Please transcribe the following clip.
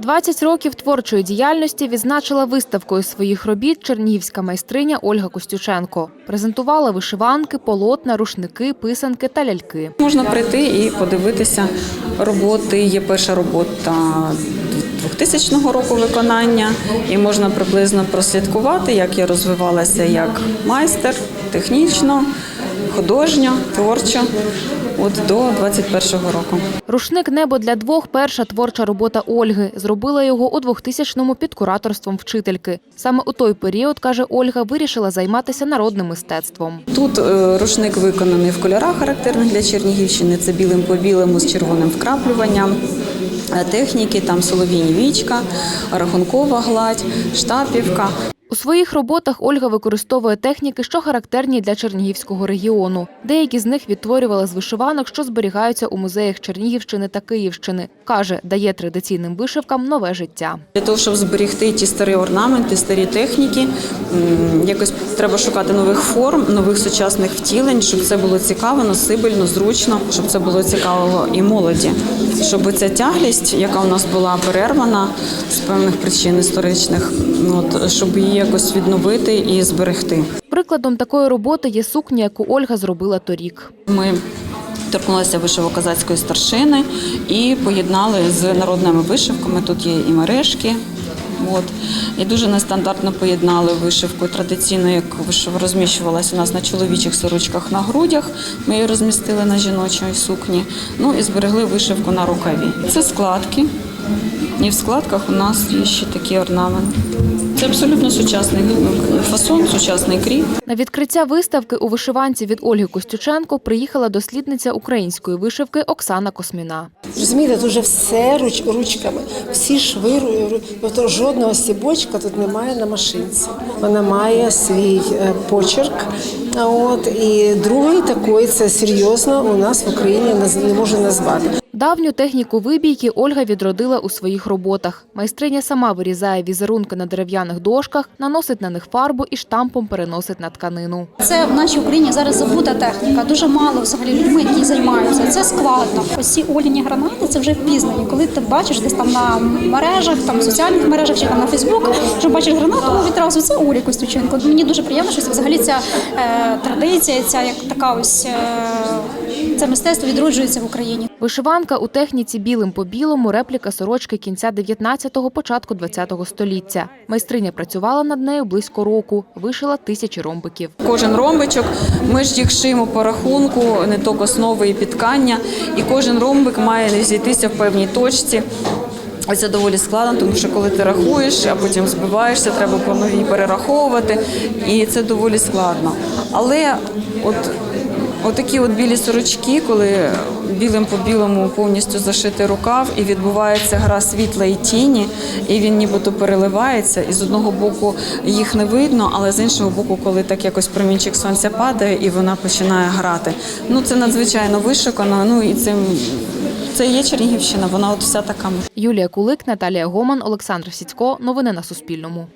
20 років творчої діяльності відзначила виставкою своїх робіт чернігівська майстриня Ольга Костюченко. Презентувала вишиванки, полотна, рушники, писанки та ляльки. Можна прийти і подивитися роботи. Є перша робота 2000 року виконання, і можна приблизно прослідкувати, як я розвивалася як майстер, технічно, художньо, творчо, от до 21-го року. Рушник Небо для двох перша творча робота Ольги. Зробила його у 2000-му під кураторством вчительки. Саме у той період, каже Ольга, вирішила займатися народним мистецтвом. Тут е, рушник виконаний в кольорах, характерних для Чернігівщини. Це білим по білому з червоним вкраплюванням. Е, Техніки там солов'їні вічка, рахункова гладь, штапівка. У своїх роботах Ольга використовує техніки, що характерні для Чернігівського регіону. Деякі з них відтворювала з вишиванок, що зберігаються у музеях Чернігівщини та Київщини. Каже, дає традиційним вишивкам нове життя. Для того, щоб зберегти ті старі орнаменти, старі техніки, якось треба шукати нових форм, нових сучасних втілень, щоб це було цікаво, носибельно, зручно, щоб це було цікаво і молоді. Щоб ця тяглість, яка у нас була перервана з певних причин історичних, ну, от, щоб її якось відновити і зберегти. Прикладом такої роботи є сукня, яку Ольга зробила торік. Ми торкнулися вишиво-козацької старшини і поєднали з народними вишивками. Тут є і мережки. От. І дуже нестандартно поєднали вишивку традиційно, як вишив розміщувалася у нас на чоловічих сорочках на грудях. Ми її розмістили на жіночій сукні. Ну і зберегли вишивку на рукаві. Це складки. І в складках у нас є ще такі орнаменти. Це абсолютно сучасний фасон, сучасний крій. На відкриття виставки у вишиванці від Ольги Костюченко приїхала дослідниця української вишивки Оксана Косміна. Розумієте, тут вже все руч, ручками, всі шви, тобто жодного стібочка тут немає на машинці. Вона має свій е, почерк. От і другий такий, це серйозно у нас в Україні не можу назвати. Давню техніку вибійки Ольга відродила у своїх роботах. Майстриня сама вирізає візерунки на дерев'яних дошках, наносить на них фарбу і штампом переносить на тканину. Це в нашій Україні зараз забута техніка. Дуже мало взагалі людьми, які займаються. Це складно. Ось ці оліні гранати це вже впізнані. Коли ти бачиш десь там на мережах, там соціальних мережах чи там на Фейсбук, що бачиш гранату, відразу це Оля Костюченко. Мені дуже приємно, що це взагалі ця е, традиція, ця як така ось е, це мистецтво відроджується в Україні. Вишиванка у техніці білим по білому репліка сорочки кінця 19-го, початку 20-го століття. Майстриня працювала над нею близько року, вишила тисячі ромбиків. Кожен ромбичок, ми ж їх шиємо по рахунку, не тільки основи і підкання, і кожен ромбик має зійтися в певній точці. Це доволі складно, тому що коли ти рахуєш, а потім збиваєшся, треба по новій перераховувати, і це доволі складно. Але от, от такі от білі сорочки, коли білим по білому повністю зашитий рукав, і відбувається гра світла і тіні, і він нібито переливається. І з одного боку їх не видно, але з іншого боку, коли так якось промінчик сонця падає і вона починає грати. Ну це надзвичайно вишикано. Ну і цим це є Чернігівщина. Вона от вся така. Юлія Кулик, Наталія Гоман, Олександр Сіцько. Новини на Суспільному.